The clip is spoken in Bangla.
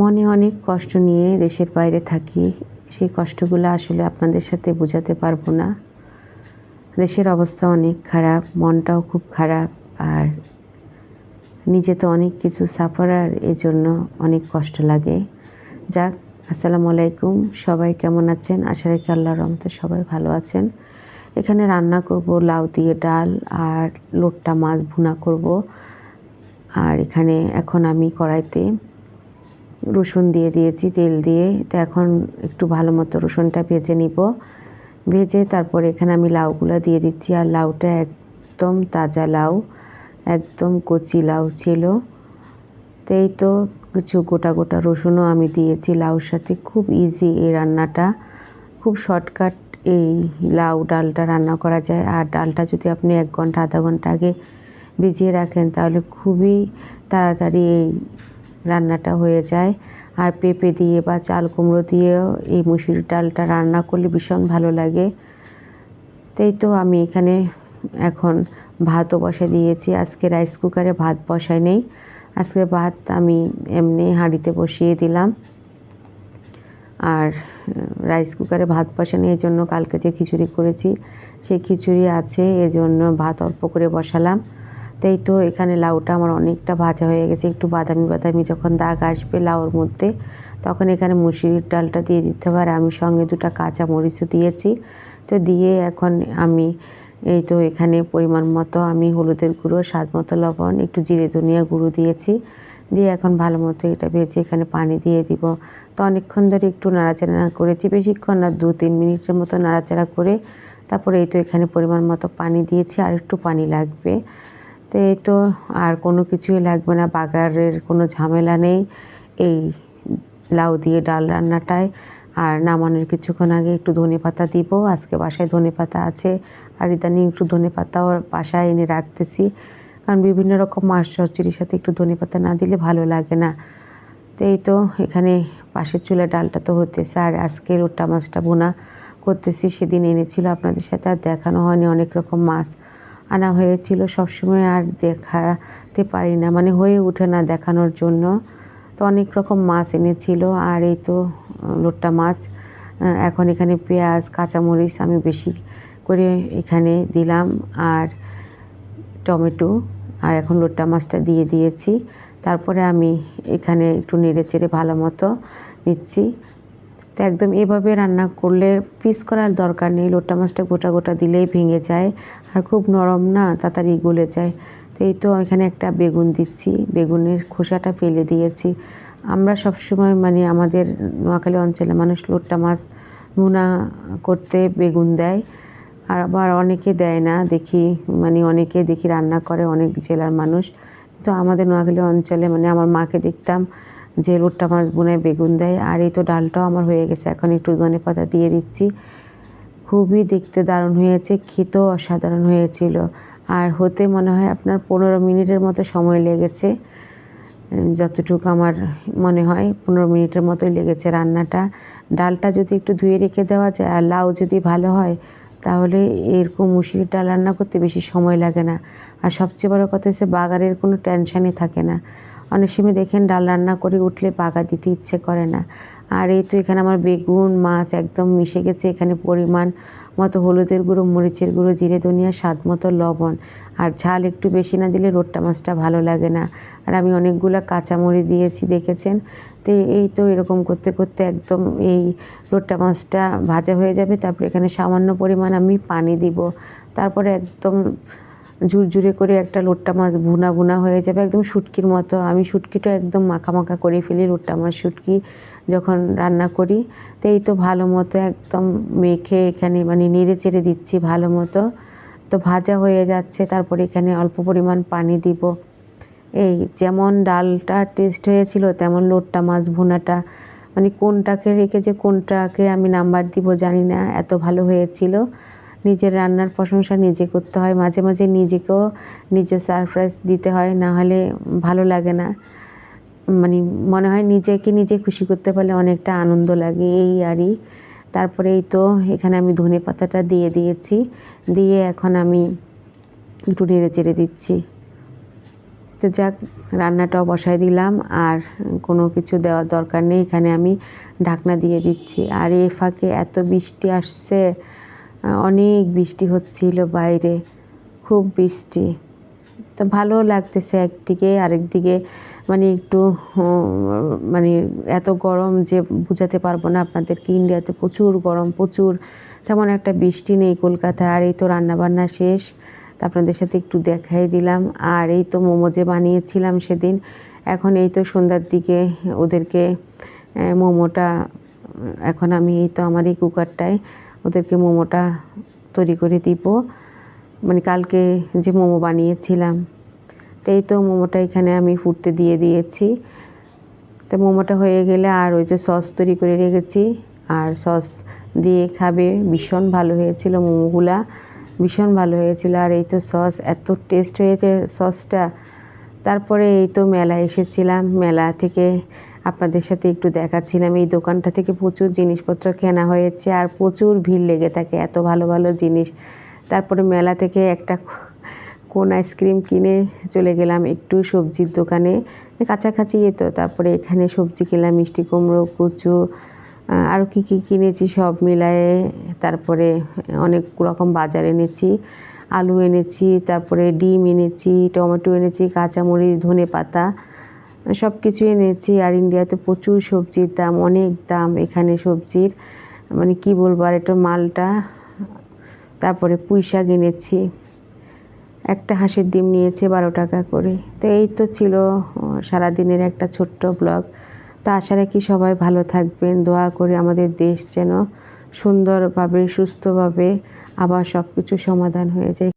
মনে অনেক কষ্ট নিয়ে দেশের বাইরে থাকি। সেই কষ্টগুলো আসলে আপনাদের সাথে বোঝাতে পারব না। দেশের অবস্থা অনেক খারাপ, মনটাও খুব খারাপ, আর নিজে তো অনেক কিছু সাফারার এজন্য অনেক কষ্ট লাগে। যাক, আসসালামু আলাইকুম। সবাই কেমন আছেন? আশা রাখি আল্লাহর রহমতে সবাই ভালো আছেন। এখানে রান্না করব লাউ দিয়ে ডাল আর লোট্টা মাছ ভুনা করব। আর এখানে এখন আমি কড়াইতে রসুন দিয়ে দিয়েছি, তেল দিয়ে। তো এখন একটু ভালো মতো রসুনটা ভেজে নিব। ভেজে তারপরে এখানে আমি লাউগুলো দিয়ে দিচ্ছি। আর লাউটা একদম তাজা লাউ, একদম কচি লাউ ছিল। তো এই তো কিছু গোটা গোটা রসুনও আমি দিয়েছি লাউর সাথে। খুব ইজি এই রান্নাটা। খুব শর্টকাট এই লাউ ডালটা রান্না করা যায়। আর ডালটা যদি আপনি এক ঘণ্টা, আধা ঘণ্টা আগে ভিজিয়ে রাখেন, তাহলে খুবই তাড়াতাড়ি এই রান্নাটা হয়ে যায়। আর পেঁপে দিয়ে বা চাল কুমড়ো দিয়েও এই মুসুর ডালটা রান্না করলে ভীষণ ভালো লাগে। তাই তো আমি এখানে এখন ভাতও বসে দিয়েছি। আজকে রাইস কুকারে ভাত বসাই নেই। আজকে ভাত আমি এমনি হাঁড়িতে বসিয়ে দিলাম। আর রাইস কুকারে ভাত বসানো এই জন্য কালকে যে খিচুড়ি করেছি, সেই খিচুড়ি আছে, এজন্য ভাত অল্প করে বসালাম। তাই তো এখানে লাউটা আমার অনেকটা ভাজা হয়ে গেছে। একটু বাদামি বাদামি যখন দাগ আসবে লাউর মধ্যে, তখন এখানে মুসুরির ডালটা দিয়ে দিতে হবে। আর আমি সঙ্গে দুটো কাঁচা মরিচও দিয়েছি। তো দিয়ে এখন আমি এই তো এখানে পরিমাণ মতো আমি হলুদের গুঁড়ো, স্বাদ মতো লবণ, একটু জিরে ধনিয়া গুঁড়ো দিয়েছি। দিয়ে এখন ভালো মতো এটা ভেজে এখানে পানি দিয়ে দিব। তো অনেকক্ষণ ধরে একটু নাড়াচাড়া করেছি। বেশিক্ষণ না, দু তিন মিনিটের মতো নাড়াচাড়া করে তারপরে এই তো এখানে পরিমাণ মতো পানি দিয়েছি। আর একটু পানি লাগবে। তো এই তো আর কোনো কিছুই লাগবে না, বাগারের কোনো ঝামেলা নেই। এই লাউ দিয়ে ডাল রান্নাটায় আর নামানোর কিছুক্ষণ আগে একটু ধনে পাতা দিব, আজকে বাসায় ধনে পাতা আছে। আর ইদানিং একটু ধনে পাতাও বাসায় এনে রাখতেছি। কারণ বিভিন্ন রকম মাছ সাথে একটু ধনে পাতা না দিলে ভালো লাগে না। তো এই তো এখানে পাশের চুলা ডালটা তো হতেছে, আর আজকে লোট্টা মাছটা বোনা করতেছি। সেদিন এনেছিল আপনাদের সাথে, আর দেখানো হয়নি অনেক রকম মাছ। আনা হয়েছিল, সবসময় আর দেখাতে পারি না। মানে হয়ে ওঠে না দেখানোর জন্য। তো অনেক রকম মাছ এনেছিল, আর এই তো লোট্টা মাছ। এখন এখানে পেঁয়াজ, কাঁচামরিচ আমি বেশি করে এখানে দিলাম, আর টমেটো। আর এখন লোট্টা মাছটা দিয়ে দিয়েছি। তারপরে আমি এখানে একটু নেড়ে চেড়ে ভালো মতো নিচ্ছি। তো একদম এভাবে রান্না করলে পিস করার দরকার নেই। লোটা মাছটা গোটা গোটা দিলেই ভেঙে যায় আর খুব নরম না, তাড়াতাড়ি গলে যায়। তো এই তো এখানে একটা বেগুন দিচ্ছি। বেগুনের খোসাটা ফেলে দিয়েছি। আমরা সবসময় মানে আমাদের নোয়াখালী অঞ্চলে মানুষ লোট্টা মাছ ভুনা করতে বেগুন দেয়। আর আবার অনেকে দেয় না, দেখি মানে অনেকে দেখি রান্না করে অনেক জেলার মানুষ। তো আমাদের নোয়াখালী অঞ্চলে মানে আমার মাকে দেখতাম যে লোট্টা মাছ বোনায় বেগুন দেয়, আর এই তো ডালটাও আমার হয়ে গেছে। এখন একটু ধনে পাতা দিয়ে দিচ্ছি। খুবই দেখতে দারুণ হয়েছে, খেতেও অসাধারণ হয়েছিল। আর হতে মনে হয় আপনার পনেরো মিনিটের মতো সময় লেগেছে। যতটুকু আমার মনে হয় পনেরো মিনিটের মতোই লেগেছে রান্নাটা। ডালটা যদি একটু ধুয়ে রেখে দেওয়া যায় আর লাউ যদি ভালো হয়, তাহলে এরকম মুসুরির ডাল রান্না করতে বেশি সময় লাগে না। আর সবচেয়ে বড় কথা হচ্ছে বাগারের কোনো টেনশানই থাকে না। অনেক সময় দেখেন ডাল রান্না করে উঠলে পাকা দিতে ইচ্ছে করে না। আর এই তো এখানে আমার বেগুন, মাছ একদম মিশে গেছে। এখানে পরিমাণ মতো হলুদের গুঁড়ো, মরিচের গুঁড়ো, জিরে, ধনিয়া, স্বাদ মতো লবণ। আর ঝাল একটু বেশি না দিলে রোট্টা মাছটা ভালো লাগে না। আর আমি অনেকগুলো কাঁচামরিচ দিয়েছি, দেখেছেন? তো এই তো এরকম করতে করতে একদম এই রোট্টা মাছটা ভাজা হয়ে যাবে। তারপরে এখানে সামান্য পরিমাণ আমি পানি দিব। তারপরে একদম ঝুরঝুরে করে একটা লোট্টা মাছ ভুনা ভুনা হয়ে যাবে, একদম শুটকির মতো। আমি শুটকিটা একদম মাখা মাখা করে ফেলি লোট্টা মাছ, শুটকি যখন রান্না করি। তো এই তো ভালো মতো একদম মেখে এখানে মানে নেড়ে চেড়ে দিচ্ছি ভালো মতো। তো ভাজা হয়ে যাচ্ছে, তারপরে এখানে অল্প পরিমাণ পানি দিব। এই যেমন ডালটা টেস্ট হয়েছিল, তেমন লোট্টা মাছ ভুনাটা। মানে কোনটাকে রেখে যে কোনটাকে আমি নাম্বার দিব জানি না, এত ভালো হয়েছিল। নিজের রান্নার প্রশংসা নিজে করতে হয়। মাঝে মাঝে নিজেকেও নিজে সারপ্রাইজ দিতে হয়, না হলে ভালো লাগে না। মানে মনে হয় নিজেকে নিজে খুশি করতে পারলে অনেকটা আনন্দ লাগে, এই আরই তারপরে এই তো এখানে আমি ধনে পাতাটা দিয়ে দিয়েছি। দিয়ে এখন আমি একটু নেড়ে চেড়ে দিচ্ছি। তো যাক, রান্নাটাও বসাই দিলাম, আর কোনো কিছু দেওয়ার দরকার নেই। এখানে আমি ঢাকনা দিয়ে দিচ্ছি। আর এই ফাঁকে এত বৃষ্টি আসছে। অনেক বৃষ্টি হচ্ছিল বাইরে, খুব বৃষ্টি। তো ভালো লাগতেছে একদিকে, আরেকদিকে মানে একটু মানে এত গরম যে বোঝাতে পারব না আপনাদেরকে, ইন্ডিয়াতে প্রচুর গরম, প্রচুর, তেমন একটা বৃষ্টি নেই কলকাতায়। আর এই তো রান্নাবান্না শেষ, তা আপনাদের সাথে একটু দেখাই দিলাম। আর এই তো মোমো যে বানিয়েছিলাম সেদিন, এখন এই তো সন্ধ্যার দিকে ওদেরকে মোমোটা, এখন আমি এই তো আমার এই কুকারটায় ওদেরকে মোমোটা তৈরি করে দিব। মানে কালকে যে মোমো বানিয়েছিলাম তো এই তো মোমোটা এখানে আমি ফুটতে দিয়ে দিয়েছি। তো মোমোটা হয়ে গেলে আর ওই যে সস তৈরি করে রেখেছি। আর সস দিয়ে খাবে, ভীষণ ভালো হয়েছিল মোমোগুলা, ভীষণ ভালো হয়েছিল। আর এই তো সস এত টেস্ট হয়েছে সসটা। তারপরে এই তো মেলায় এসেছিলাম, মেলা থেকে আপনাদের সাথে একটু দেখাচ্ছিলাম। এই দোকানটা থেকে প্রচুর জিনিসপত্র কেনা হয়েছে আর প্রচুর ভিড় লেগে থাকে, এত ভালো ভালো জিনিস। তারপরে মেলা থেকে একটা কোন আইসক্রিম কিনে চলে গেলাম একটু সবজির দোকানে। কাছাকাছি তো, তারপরে এখানে সবজি কিনলাম, মিষ্টি কুমড়ো, কচু আরও কী কী কিনেছি সব মিলায়ে। তারপরে অনেক রকম বাজার এনেছি, আলু এনেছি, তারপরে ডিম এনেছি, টমেটো এনেছি, কাঁচামরিচ ধনে পাতা সব কিছু এনেছি আর ইন্ডিয়াতে প্রচুর সবজির দাম, অনেক দাম এখানে সবজির। মানে কি বলব আর এটা মালটা। তারপরে পুঁই শাক এনেছি। একটা হাঁসের ডিম নিয়েছে বারো টাকা করে। তো এই তো ছিল সারাদিনের একটা ছোট্ট ব্লগ। তো আশা রাখি সবাই ভালো থাকবেন। দোয়া করে আমাদের দেশ যেন সুন্দরভাবে, সুস্থভাবে আবার সব কিছু সমাধান হয়ে যায়।